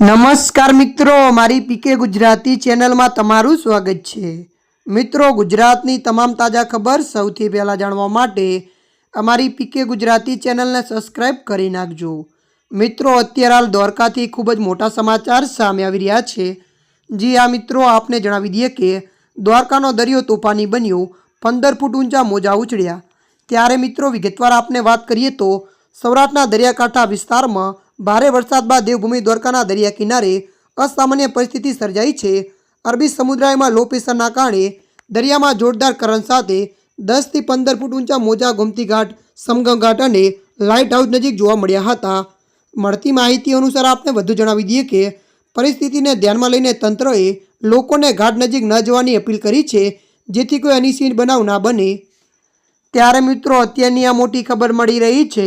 નમસ્કાર મિત્રો, મારી પીકે ગુજરાતી ચેનલમાં તમારું સ્વાગત છે. મિત્રો, ગુજરાતની તમામ તાજા ખબર સૌથી પહેલાં જાણવા માટે અમારી પીકે ગુજરાતી ચેનલને સબસ્ક્રાઈબ કરી નાખજો. મિત્રો, અત્યારે હાલ દ્વારકાથી ખૂબ જ મોટા સમાચાર સામે આવી રહ્યા છે. જી આ મિત્રો, આપને જણાવી દઈએ કે દ્વારકાનો દરિયો તોફાની બન્યો, પંદર ફૂટ ઊંચા મોજા ઉછળ્યા. ત્યારે મિત્રો, વિગતવાર આપને વાત કરીએ તો સૌરાષ્ટ્રના દરિયાકાંઠા વિસ્તારમાં ભારે વરસાદ બાદ દેવભૂમિ દ્વારકાના દરિયા કિનારે અસામાન્ય પરિસ્થિતિ સર્જાઈ છે. અરબી સમુદ્રમાં લો પ્રેશરના કારણે દરિયામાં જોરદાર કરંટ સાથે દસથી પંદર ફૂટ ઊંચા મોજા ગોમતી ઘાટ, સમગમ ઘાટ અને લાઇટ હાઉસ નજીક જોવા મળ્યા હતા. મળતી માહિતી અનુસાર આપને વધુ જણાવી દઈએ કે પરિસ્થિતિને ધ્યાનમાં લઈને તંત્રએ લોકોને ઘાટ નજીક ન જવાની અપીલ કરી છે, જેથી કોઈ અનિશ્ચિત બનાવ ના બને. ત્યારે મિત્રો, અત્યારની આ મોટી ખબર મળી રહી છે.